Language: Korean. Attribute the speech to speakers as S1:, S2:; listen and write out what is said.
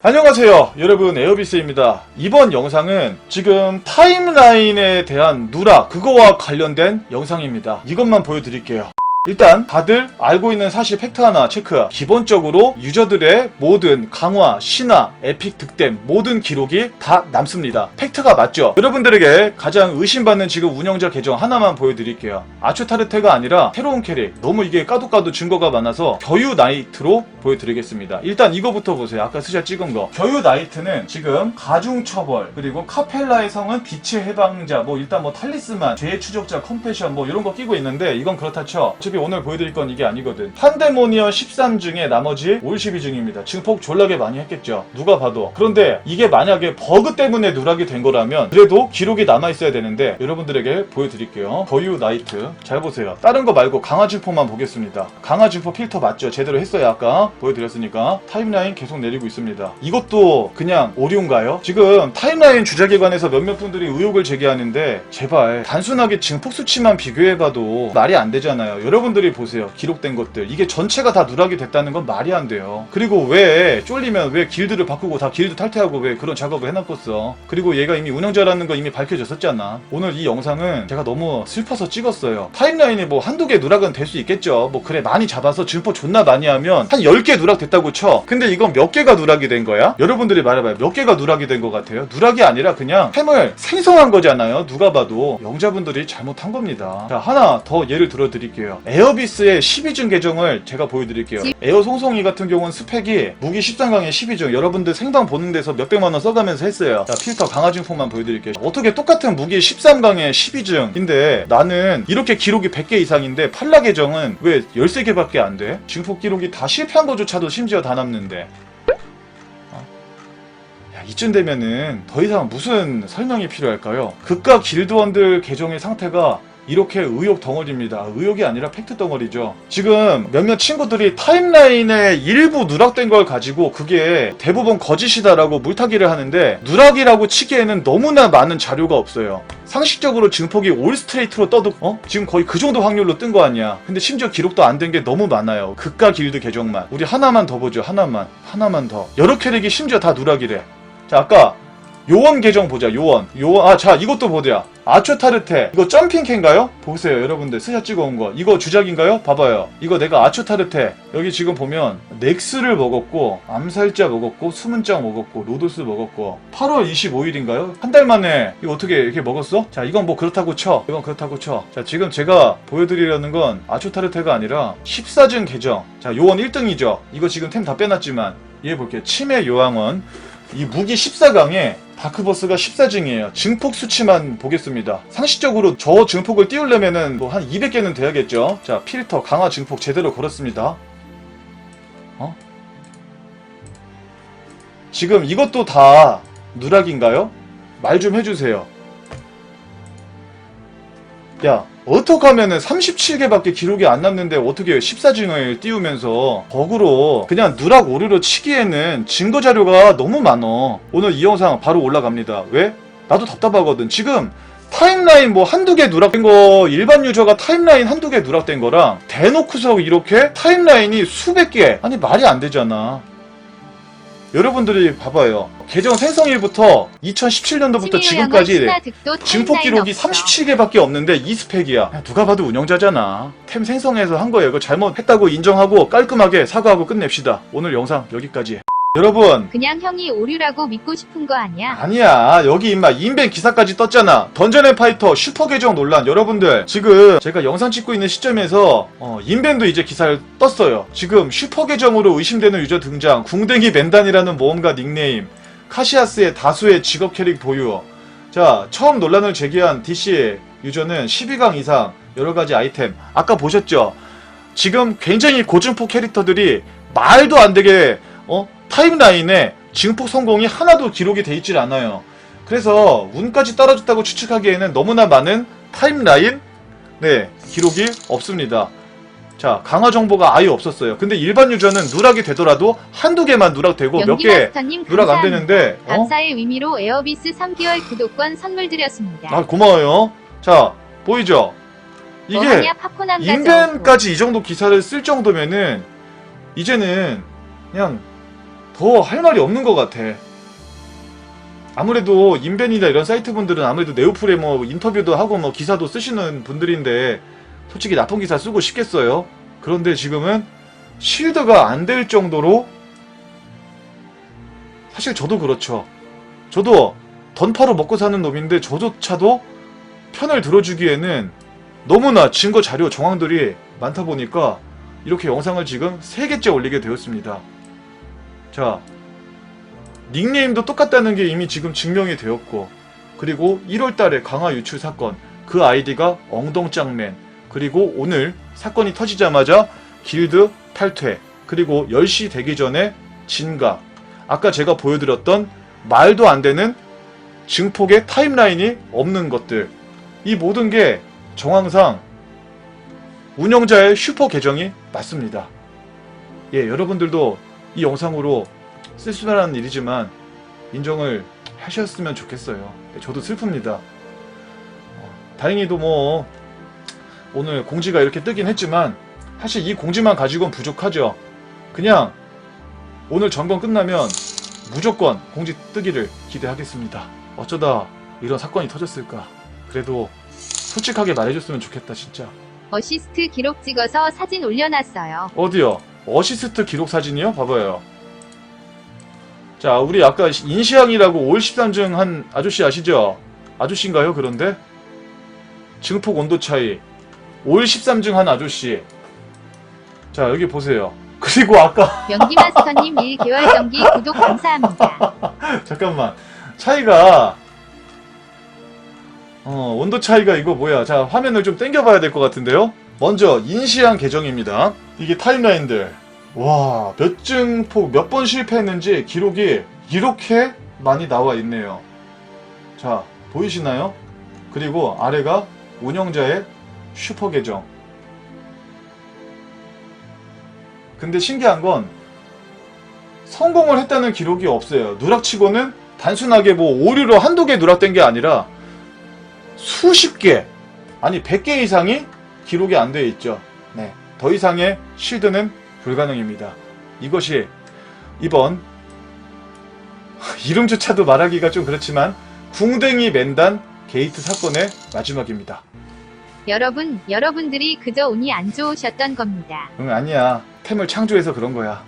S1: 안녕하세요 여러분. 에어비스입니다. 이번 영상은 지금 타임라인에 대한 누락 그거와 관련된 영상입니다. 이것만 보여드릴게요 일단 다들 알고 있는 사실 팩트 하나 체크 기본적으로 유저들의 모든 강화, 신화, 에픽 득템 모든 기록이 다 남습니다. 팩트가 맞죠? 여러분들에게 가장 의심받는 지금 운영자 계정 하나만 보여드릴게요. 아초타르테가 아니라 새로운 캐릭. 너무 이게 까도까도 증거가 많아서 겨유 나이트로 보여드리겠습니다. 일단 이거부터 보세요. 아까 스샷 찍은 거. 겨유 나이트는 지금 가중처벌 그리고 카펠라의 성은 빛의 해방자 뭐 일단 뭐 탈리스만 죄의 추적자 컴패션 뭐 이런 거 끼고 있는데 이건 그렇다 쳐. 어차피 오늘 보여드릴 건 이게 아니거든. 판데모니언 13 중에 나머지 올 12중입니다. 증폭 졸라게 많이 했겠죠. 누가 봐도. 그런데 이게 만약에 버그 때문에 누락이 된 거라면 그래도 기록이 남아 있어야 되는데 여러분들에게 보여드릴게요. 거유 나이트. 잘 보세요. 다른 거 말고 강화 증폭만 보겠습니다. 강화 증폭 필터 맞죠? 제대로 했어요 아까. 보여드렸으니까. 타임라인 계속 내리고 있습니다. 이것도 그냥 오류인가요? 지금 타임라인 주자기관에서 몇몇 분들이 의혹을 제기하는데 제발 단순하게 증폭 수치만 비교해봐도 말이 안 되잖아요. 여러 분들이 보세요. 기록된 것들. 이게 전체가 다 누락이 됐다는 건 말이 안 돼요. 그리고 왜 쫄리면 왜 길드를 바꾸고 다 길드 탈퇴하고 왜 그런 작업을 해놨겠어? 그리고 얘가 이미 운영자라는 거 이미 밝혀졌었잖아. 오늘 이 영상은 제가 너무 슬퍼서 찍었어요. 타임라인에 뭐 한두 개 누락은 될 수 있겠죠. 뭐 그래 많이 잡아서 증폭 존나 많이 하면 한 10개 누락 됐다고 쳐. 근데 이건 몇 개가 누락이 된 거야? 여러분들이 말해봐요. 몇 개가 누락이 된 것 같아요? 누락이 아니라 그냥 템을 생성한 거잖아요. 누가 봐도 영자분들이 잘못한 겁니다. 자 하나 더 예를 들어 드릴게요 에어비스의 12중 계정을 제가 보여드릴게요 에어 송송이 같은 경우는 스펙이 무기 13강에 12중 여러분들 생방 보는 데서 몇백만원 써가면서 했어요 자 필터 강화 증폭만 보여드릴게요 어떻게 똑같은 무기 13강에 12중인데 나는 이렇게 기록이 100개 이상인데 팔라 계정은 왜 13개밖에 안 돼? 증폭 기록이 다 실패한 거조차도 심지어 다 남는데 어? 야, 이쯤 되면은 더 이상 무슨 설명이 필요할까요? 극과 길드원들 계정의 상태가 이렇게 의혹 덩어리입니다. 의혹이 아니라 팩트 덩어리죠. 지금 몇몇 친구들이 타임라인에 일부 누락된 걸 가지고 그게 대부분 거짓이다라고 물타기를 하는데 누락이라고 치기에는 너무나 많은 자료가 없어요. 상식적으로 증폭이 올 스트레이트로 떠도 어? 지금 거의 그 정도 확률로 뜬 거 아니야. 근데 심지어 기록도 안 된 게 너무 많아요. 극과 길드 계정만. 우리 하나만 더 보죠. 하나만. 하나만 더. 여러 캐릭이 심지어 다 누락이래. 자, 아까 요원 계정 보자. 요원. 요원. 아, 자, 이것도 보자. 아초타르테. 이거 점핑캔가요? 보세요, 여러분들. 스샷 찍어온 거. 이거 주작인가요? 봐봐요. 이거 내가 아초타르테. 여기 지금 보면 넥스를 먹었고, 암살자 먹었고, 수문장 먹었고, 로도스 먹었고. 8월 25일인가요? 한 달 만에 이거 어떻게 이렇게 먹었어? 자, 이건 뭐 그렇다고 쳐. 이건 그렇다고 쳐. 자, 지금 제가 보여드리려는 건 아초타르테가 아니라 14중 계정. 자, 요원 1등이죠. 이거 지금 템 다 빼놨지만. 얘 볼게요. 치매 요항원. 이 무기 14강에 다크버스가 14증이에요. 증폭 수치만 보겠습니다. 상식적으로 저 증폭을 띄우려면은 뭐 한 200개는 돼야겠죠. 자, 필터 강화 증폭 제대로 걸었습니다. 어? 지금 이것도 다 누락인가요? 말 좀 해주세요. 야, 어떻게 하면은 37개밖에 기록이 안 남는데 어떻게 14증을 띄우면서 버그로 그냥 누락 오류로 치기에는 증거 자료가 너무 많어. 오늘 이 영상 바로 올라갑니다. 왜? 나도 답답하거든. 지금 타임라인 뭐 한두 개 누락된 거 일반 유저가 타임라인 한두 개 누락된 거랑 대놓고서 이렇게 타임라인이 수백 개 아니 말이 안 되잖아. 여러분들이 봐봐요. 계정 생성일부터 2017년도부터 지금까지 증폭 기록이 37개밖에 없는데 이 스펙이야. 누가 봐도 운영자잖아. 템 생성해서 한 거예요. 이거 잘못했다고 인정하고 깔끔하게 사과하고 끝냅시다. 오늘 영상 여기까지. 여러분.
S2: 그냥 형이 오류라고 믿고 싶은 거 아니야?
S1: 아니야. 여기 임마 인벤 기사까지 떴잖아. 던전앤 파이터 슈퍼 계정 논란. 여러분들 지금 제가 영상 찍고 있는 시점에서 어, 인벤도 이제 기사를 떴어요. 지금 슈퍼 계정으로 의심되는 유저 등장. 궁뎅이 벤단이라는 모험가 닉네임. 카시아스의 다수의 직업 캐릭 보유. 자 처음 논란을 제기한 DC 유저는 12강 이상 여러가지 아이템. 아까 보셨죠? 지금 굉장히 고증폭 캐릭터들이 말도 안 되게 어 타임라인에 증폭 성공이 하나도 기록이 돼 있질 않아요. 그래서 운까지 떨어졌다고 추측하기에는 너무나 많은 타임라인 네 기록이 없습니다. 자 강화 정보가 아예 없었어요. 근데 일반 유저는 누락이 되더라도 한두 개만 누락되고 몇 개 누락 안. 되는데 어?
S2: 감사의 의미로 에어비스 3개월 구독권 선물 드렸습니다.
S1: 아 고마워요. 자 보이죠? 이게 인벤까지 이 정도 기사를 쓸 정도면은 이제는 그냥 더 할 말이 없는 것 같아. 아무래도 인벤이나 이런 사이트 분들은 아무래도 네오플에 뭐 인터뷰도 하고 뭐 기사도 쓰시는 분들인데 솔직히 나쁜 기사 쓰고 싶겠어요. 그런데 지금은 실드가 안 될 정도로 사실 저도 그렇죠. 저도 던파로 먹고 사는 놈인데 저조차도 편을 들어주기에는 너무나 증거 자료 정황들이 많다 보니까 이렇게 영상을 지금 3개째 올리게 되었습니다. 자, 닉네임도 똑같다는 게 이미 지금 증명이 되었고, 그리고 1월 달에 강화 유출 사건, 그 아이디가 엉덩짱맨, 그리고 오늘 사건이 터지자마자 길드 탈퇴, 그리고 10시 되기 전에 진각, 아까 제가 보여드렸던 말도 안 되는 증폭의 타임라인이 없는 것들, 이 모든 게 정황상 운영자의 슈퍼 계정이 맞습니다. 예, 여러분들도 이 영상으로 쓸쓸한 일이지만 인정을 하셨으면 좋겠어요. 저도 슬픕니다. 어, 다행히도 뭐 오늘 공지가 이렇게 뜨긴 했지만 사실 이 공지만 가지고는 부족하죠. 그냥 오늘 점검 끝나면 무조건 공지 뜨기를 기대하겠습니다. 어쩌다 이런 사건이 터졌을까. 그래도 솔직하게 말해줬으면 좋겠다 진짜.
S2: 어시스트 기록 찍어서 사진 올려놨어요.
S1: 어디요? 어시스트 기록 사진이요? 봐봐요. 자, 우리 아까 인시양이라고 올 13증 한 아저씨 아시죠? 아저씨인가요? 그런데? 증폭 온도 차이. 올 13증 한 아저씨. 자, 여기 보세요. 그리고 아까,
S2: 명기마스터님 1개월 정기 구독 감사합니다.
S1: 잠깐만. 차이가, 어, 온도 차이가 이거 뭐야. 자, 화면을 좀 당겨 봐야 될 것 같은데요? 먼저, 인시양 계정입니다. 이게 타임라인들. 와, 몇 증폭, 몇 번 실패했는지 기록이 이렇게 많이 나와 있네요. 자, 보이시나요? 그리고 아래가 운영자의 슈퍼 계정. 근데 신기한 건 성공을 했다는 기록이 없어요. 누락치고는 단순하게 뭐 오류로 한두 개 누락된 게 아니라 수십 개, 아니 100개 이상이 기록이 안 되어 있죠. 네. 더 이상의 실드는 불가능입니다. 이것이 이번 이름조차도 말하기가 좀 그렇지만 궁뎅이 맨단 게이트 사건의 마지막입니다.
S2: 여러분, 여러분들이 그저 운이 안 좋으셨던 겁니다.
S1: 응, 아니야. 템을 창조해서 그런 거야.